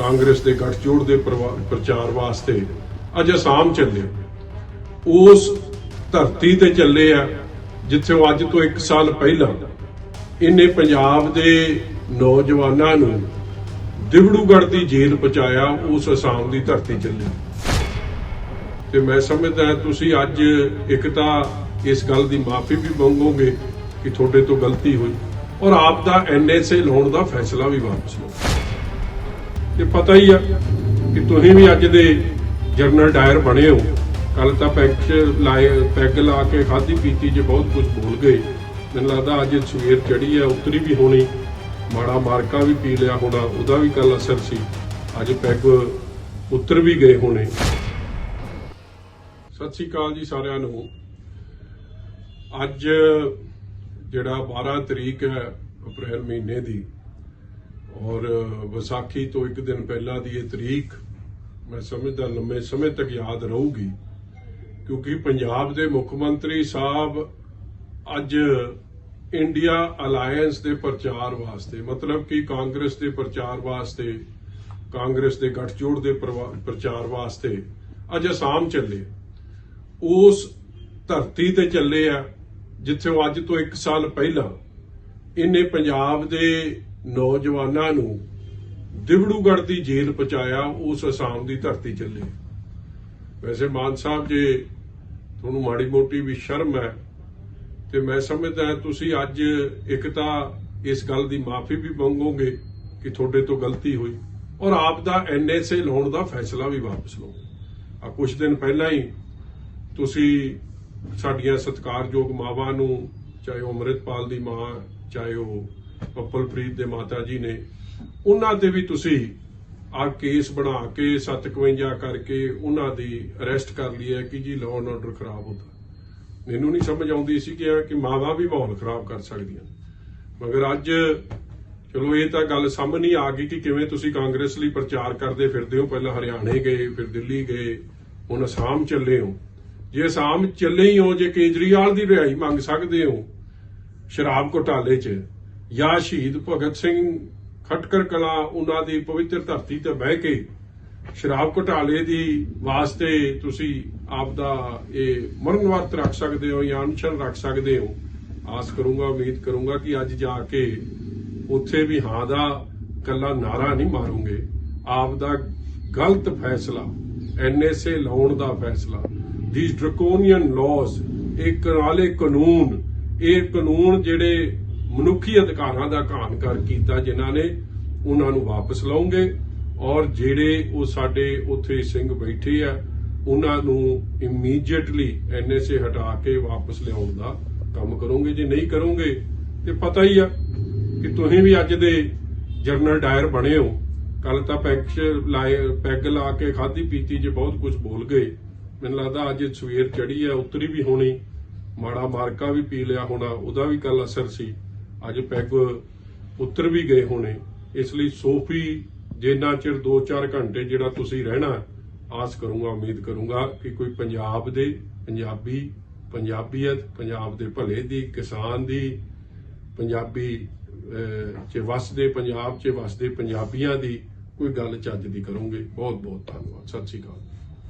ਕਾਂਗਰਸ ਦੇ ਗੱਠਜੋੜ ਦੇ ਪ੍ਰਵਾ- ਪ੍ਰਚਾਰ ਵਾਸਤੇ ਅੱਜ ਅਸਾਮ ਚੱਲੇ ਉਸ ਧਰਤੀ ਤੇ ਚੱਲੇ ਆ, ਜਿੱਥੇ ਉਹ ਅੱਜ ਤੋਂ 1 ਸਾਲ ਪਹਿਲਾਂ ਇਹਨੇ ਪੰਜਾਬ ਦੇ ਨੌਜਵਾਨਾਂ ਨੂੰ ਦਿਵੜੂਗੜ੍ਹ ਦੀ ਜੇਲ੍ਹ ਪਹੁੰਚਾਇਆ, ਉਸ ਅਸਾਮ ਦੀ ਧਰਤੀ ਚੱਲੇ ਤੇ ਮੈਂ ਸਮਝਦਾ ਤੁਸੀਂ ਅੱਜ ਇੱਕ ਤਾਂ ਇਸ ਗੱਲ ਦੀ ਮਾਫੀ ਵੀ ਮੰਗੋਗੇ ਕਿ ਤੁਹਾਡੇ ਤੋਂ ਗਲਤੀ ਹੋਈ ਔਰ ਆਪ ਦਾ ਐਨਐਸਏ ਲਾਉਣ ਦਾ ਫੈਸਲਾ ਵੀ ਵਾਪਸ ਲਓ। ਤੇ ਪਤਾ ਹੀ ਆ ਕਿ ਤੁਸੀਂ ਵੀ ਅੱਜ ਦੇ ਜਰਨਲ ਡਾਇਰ ਬਣੇ ਹੋ। ਕੱਲ ਤਾਂ ਪੈਗ 'ਚ ਲਾਏ, ਪੈਗ ਲਾ ਕੇ ਖਾਧੀ ਪੀਤੀ 'ਚ ਬਹੁਤ ਕੁਝ ਭੁੱਲ ਗਏ। ਮੈਨੂੰ ਲੱਗਦਾ ਅੱਜ ਸਵੇਰ ਚੜੀ ਆ, ਉਤਰੀ ਵੀ ਹੋਣੀ। ਮਾੜਾ ਮਾਰਕਾ ਵੀ ਪੀ ਲਿਆ ਹੋਣਾ, ਉਹਦਾ ਵੀ ਕੱਲ ਅਸਰ ਸੀ। ਅੱਜ ਪੈਗ ਉਤਰ ਵੀ ਗਏ ਹੋਣੇ। ਸਤਿ ਸ਼੍ਰੀ ਅਕਾਲ ਜੀ ਸਾਰਿਆਂ ਨੂੰ। ਅੱਜ ਜਿਹੜਾ 12 ਤਰੀਕ ਹੈ, ਅਪ੍ਰੈਲ ਮਹੀਨੇ ਦੀ ਔਰ ਵਿਸਾਖੀ ਤੋਂ ਇੱਕ ਦਿਨ ਪਹਿਲਾਂ ਦੀ ਇਹ ਤਰੀਕ ਮੈਂ ਸਮਝਦਾ, ਲੰਮੇ ਸਮੇਂ ਤੱਕ ਯਾਦ ਰਹੂਗੀ, ਕਿਉਂਕਿ ਪੰਜਾਬ ਦੇ ਮੁੱਖ ਮੰਤਰੀ ਸਾਹਿਬ ਅੱਜ ਇੰਡੀਆ ਅਲਾਈਅੰਸ ਦੇ ਪ੍ਰਚਾਰ ਵਾਸਤੇ, ਮਤਲਬ ਕਿ ਕਾਂਗਰਸ ਦੇ ਪ੍ਰਚਾਰ ਵਾਸਤੇ, ਕਾਂਗਰਸ ਦੇ ਗੱਠਜੋੜ ਦੇ ਪ੍ਰਵਾ- ਪ੍ਰਚਾਰ ਵਾਸਤੇ ਅੱਜ ਅਸਾਮ ਚੱਲੇ ਉਸ ਧਰਤੀ ਤੇ ਚੱਲੇ ਆ, ਜਿੱਥੇ ਉਹ ਅੱਜ ਤੋਂ 1 ਸਾਲ ਪਹਿਲਾਂ ਇਹਨੇ ਪੰਜਾਬ ਦੇ ਨੌਜਵਾਨਾਂ ਨੂੰ ਦਿਵੜੂਗੜ੍ਹ ਦੀ ਜੇਲ੍ਹ ਪਹੁੰਚਾਇਆ, ਉਸ ਅਸਾਮ ਦੀ ਧਰਤੀ ਚੱਲੇ। ਵੈਸੇ ਮਾਨ ਸਾਹਿਬ, ਜੇ ਤੁਹਾਨੂੰ ਮਾੜੀ ਮੋਟੀ ਵੀ ਸ਼ਰਮ ਹੈ, ਤੇ ਮੈਂ ਸਮਝਦਾ ਤੁਸੀਂ ਅੱਜ ਇੱਕ ਤਾਂ ਇਸ ਗੱਲ ਦੀ ਮਾਫੀ ਵੀ ਮੰਗੋਗੇ ਕਿ ਤੁਹਾਡੇ ਤੋਂ ਗਲਤੀ ਹੋਈ ਔਰ ਆਪ ਦਾ ਐਨਐਸਏ ਲਾਉਣ ਦਾ ਫੈਸਲਾ ਵੀ ਵਾਪਸ ਲਓ। ਆ ਕੁਝ ਦਿਨ ਪਹਿਲਾਂ ਹੀ ਤੁਸੀਂ ਸਾਡੀਆਂ ਸਤਿਕਾਰਯੋਗ ਮਾਵਾਂ ਨੂੰ, ਚਾਹੇ ਉਹ ਅੰਮ੍ਰਿਤਪਾਲ ਦੀ ਮਾਂ, ਚਾਹੇ ਉਹ ਪੱਪਲਪ੍ਰੀਤ ਦੇ ਮਾਤਾ ਜੀ ਨੇ, ਉਹਨਾਂ ਤੇ ਵੀ ਤੁਸੀਂ ਆ ਕੇਸ ਬਣਾ ਕੇ 751 ਕਰਕੇ ਉਹਨਾਂ ਦੀ ਅਰੈਸਟ ਕਰ ਲਈ ਹੈ ਕਿ ਜੀ ਲਾਅ ਐਂਡ ਆਰਡਰ ਖਰਾਬ ਹੁੰਦਾ। ਮੈਨੂੰ ਨਹੀਂ ਸਮਝ ਆਉਂਦੀ ਸੀ ਕਿ ਕਿ ਮਾਵਾਂ ਵੀ ਮਾਹੌਲ ਖਰਾਬ ਕਰ ਸਕਦੀਆਂ ਮਗਰ ਅੱਜ, ਚਲੋ ਇਹ ਤਾਂ ਗੱਲ ਸਾਹਮਣੇ ਆ ਗਈ ਕਿ ਕਿਵੇਂ ਤੁਸੀਂ ਕਾਂਗਰਸ ਲਈ ਪ੍ਰਚਾਰ ਕਰਦੇ ਫਿਰਦੇ ਹੋ। ਪਹਿਲਾਂ ਹਰਿਆਣੇ ਗਏ, ਫਿਰ ਦਿੱਲੀ ਗਏ, ਹੁਣ ਅਸਾਮ ਚੱਲੇ ਹੋ। ਜੇ ਅਸਾਮ ਚੱਲੇ ਹੀ ਹੋ, ਜੇ ਕੇਜਰੀਵਾਲ ਦੀ ਰਿਹਾਈ ਮੰਗ ਸਕਦੇ ਹੋ ਸ਼ਰਾਬ ਘੁਟਾਲੇ 'ਚ ਜਾਂ ਸ਼ਹੀਦ ਭਗਤ ਸਿੰਘ ਖਟਕਰ ਕਲਾ, ਉਹਨਾਂ ਦੀ ਪਵਿੱਤਰ ਧਰਤੀ ਤੇ ਬਹਿ ਕੇ ਸ਼ਰਾਬ ਘੁਟਾਲੇ ਦੀ ਵਾਸਤੇ ਤੁਸੀਂ ਆਪ ਦਾ ਇਹ ਮਰਨ ਵਰਤ ਰੱਖ ਸਕਦੇ ਹੋ ਜਾਂ ਅਨਸ਼ਨ ਰੱਖ ਸਕਦੇ ਹੋ। ਆਸ ਕਰੂੰਗਾ, ਉਮੀਦ ਕਰੂੰਗਾ ਕਿ ਅੱਜ ਜਾ ਕੇ ਉੱਥੇ ਵੀ ਹਾਂ ਦਾ ਕੱਲਾ ਨਾਰਾ ਨਹੀਂ ਮਾਰੋਗੇ। ਆਪ ਦਾ ਗਲਤ ਫੈਸਲਾ, ਐਨਐਸਏ ਲਾਉਣ ਦਾ ਫੈਸਲਾ ਥੀਸ ਡਰਕੋਨੀਅਨ ਲਾਜ਼ ਇਹ ਕਰਾਲੇ ਕਾਨੂੰਨ, ਇਹ ਕਾਨੂੰਨ ਜਿਹੜੇ ਮਨੁੱਖੀ ਅਧਿਕਾਰਾਂ ਦਾ ਘਾਣ ਕਰ ਕੀਤਾ ਜਿਨ੍ਹਾਂ ਨੇ ਉਹਨਾਂ ਨੂੰ ਵਾਪਸ ਲਾਉਂਗੇ ਔਰ ਜਿਹੜੇ ਉਹ ਸਾਡੇ ਉਥੇ ਸਿੰਘ ਬੈਠੇ ਆ, ਉਹਨਾਂ ਨੂੰ ਇਮੀਡੀਏਟਲੀ ਐਨਐਸਏ ਹਟਾ ਕੇ ਵਾਪਸ ਲਿਆਉਣ ਦਾ ਕੰਮ ਕਰੋਗੇ। ਜੇ ਨਹੀਂ ਕਰੋਗੇ, ਤੇ ਪਤਾ ਹੀ ਆ ਕਿ ਤੁਸੀਂ ਵੀ ਅੱਜ ਦੇ ਜਰਨਲ ਡਾਇਰ ਬਣੇ ਹੋ। ਕੱਲ ਤਾਂ ਪੈਗ ਲਾਏ, ਪੈਗ ਲਾ ਕੇ ਖਾਧੀ ਪੀਤੀ ਜੇ ਬਹੁਤ ਕੁਝ ਬੋਲ ਗਏ। ਮੈਨੂੰ ਲੱਗਦਾ ਅੱਜ ਸਵੇਰ ਚੜੀ ਆ, ਉਤਰੀ ਵੀ ਹੋਣੀ। ਮਾੜਾ ਮਾਰਕਾ ਵੀ ਪੀ ਲਿਆ ਹੋਣਾ, ਉਹਦਾ ਵੀ ਕੱਲ ਅਸਰ ਸੀ। ਅੱਜ ਪੈਗ ਉਤਰ ਵੀ ਗਏ ਹੋਣੇ। ਇਸ ਲਈ ਸੋਫੀ, ਜਿੰਨਾ ਚਿਰ 2-4 ਘੰਟੇ ਜਿਹੜਾ ਤੁਸੀਂ ਰਹਿਣਾ, ਆਸ ਕਰੂੰਗਾ, ਉਮੀਦ ਕਰੂੰਗਾ ਕਿ ਕੋਈ ਪੰਜਾਬ ਦੇ, ਪੰਜਾਬੀ, ਪੰਜਾਬੀਅਤ, ਪੰਜਾਬ ਦੇ ਭਲੇ ਦੀ, ਕਿਸਾਨ ਦੀ, ਪੰਜਾਬੀ ਚ ਵਸਦੇ, ਪੰਜਾਬ ਚ ਵਸਦੇ ਪੰਜਾਬੀਆਂ ਦੀ ਕੋਈ ਗੱਲ ਚੱਜ ਦੀ ਕਰੋਗੇ। ਬਹੁਤ ਬਹੁਤ ਧੰਨਵਾਦ। ਸਤਿ ਸ਼੍ਰੀ ਅਕਾਲ।